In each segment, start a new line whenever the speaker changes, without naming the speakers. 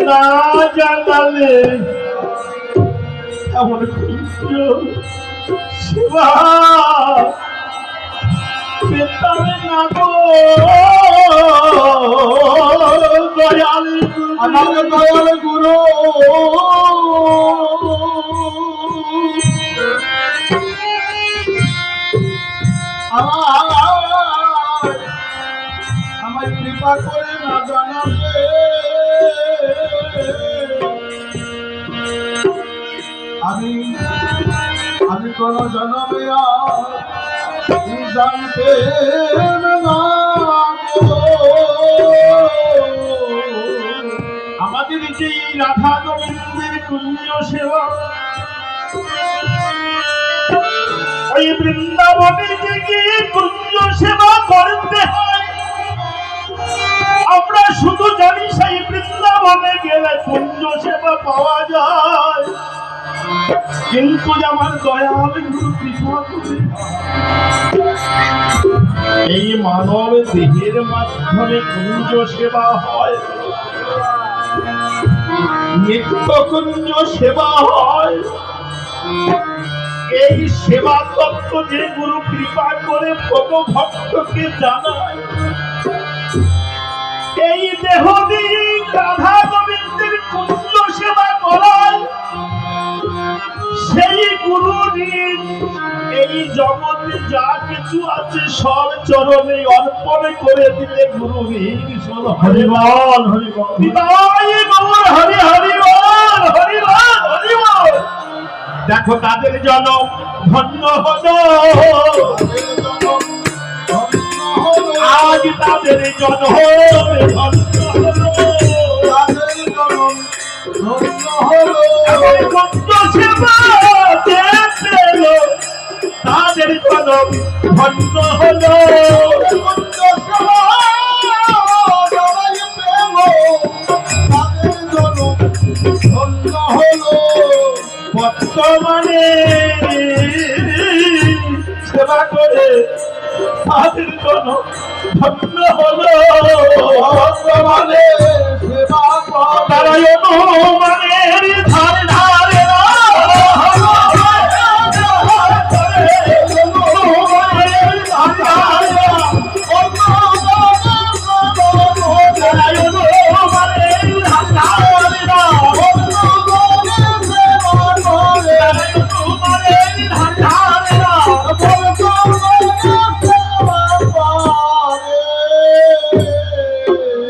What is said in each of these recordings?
না জানালে এমন পেতাম না গো।
আমার কৃপা করে না জানাবে আমি আমি কোন জনমে জানতে
আমাদের যে এই রাধা গোবিন্দের কুঞ্জ সেবা, ওই বৃন্দাবনে যে গিয়ে কুঞ্জ সেবা কিন্তু আমার দয়াল এই মানব দেহের মাধ্যমে কুঞ্জ সেবা হয়। নিত্য কুঞ্জ সেবা হয়। এই সেবা তত্ত্ব যে গুরু কৃপা করে ভোগ ভক্তকে জানায়, এই দেহ দিয়ে এই জগতে যা কিছু আছে সব চরণে অর্পণ করে দিলে গুরু হরিবল হরিবল। নিতাই হরি হরিবল হরিবল হরিবল। দেখো তাদের জনম ধন্য হলো। আজ তাদের ধন্য হলো। এমন কত সেবা জনম ধন্য হলো। বর্তমানে সেবা করে তাদের জন্য ধন্য হলো। বর্তমানে তারা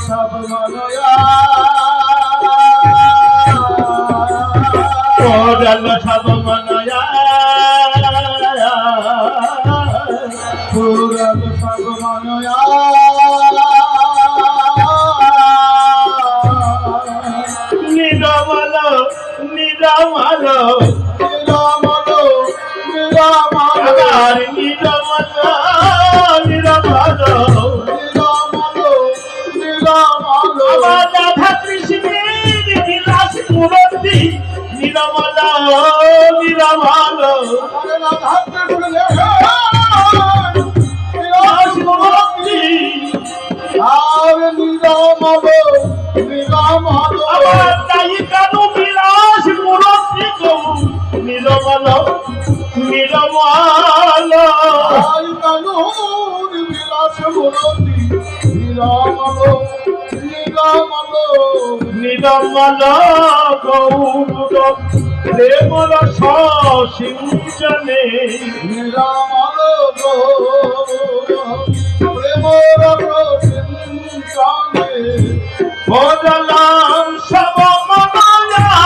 সব মনয়া গোরল সব মনয়া
পুরন সগমনয়া
নিরমল নিরমল
নিরামলো
বিলাস মূরতি
আর নিরামলো নিরামলো
আমার তাই কেন বিলাস মূরতি গো নিরমল নিরমল
আই কানুন বিলাস
গৌর প্রেমর সিঞ্চনে
নিরামলো গো প্রেমর সিঞ্চনে
বদলাম সব মনয়া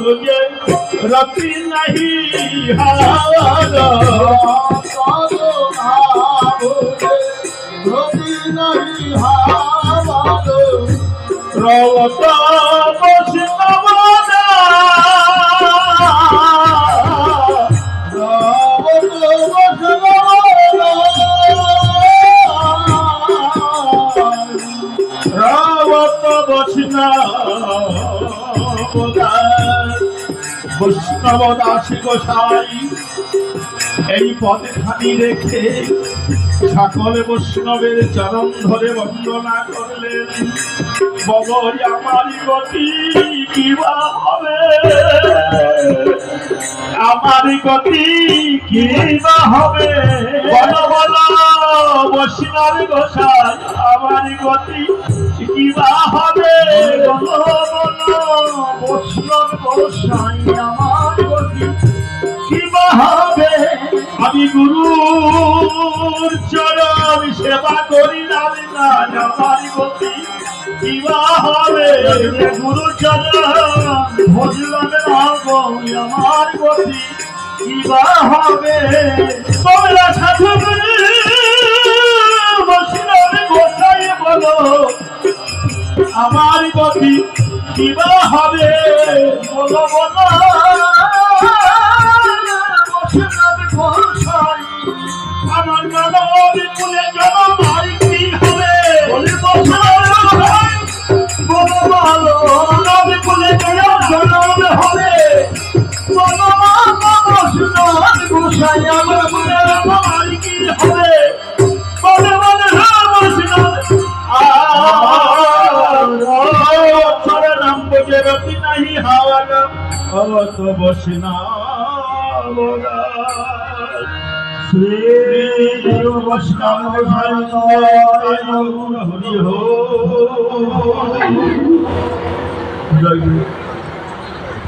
সব মনয়া
নাম ভুজে রতি নাহি হার রবত বৈষ্ণবদা রাবত বৈষ্ণবদা বৈষ্ণব দাসী গোসাই এই পদে খানি রেখে সকল বৈষ্ণবের চরণ ধরে বন্দনা করলেন। আমারই গতি কিবা হবে? আমার গতি কিবা হবে? বল বল, বৈষ্ণব গোসাই, আমার গতি কিবা হবে? বল বল, বৈষ্ণব গোসাই, আমার গতি কিবা হবে? আমি গুরুর চরণ সেবা করি না আমার গতি। কিবা হবে গুরু চরণ আমার গতি। হবে তোমরা বসনা শ্রী বৈষ্ণব হরি হো জয় গুরু।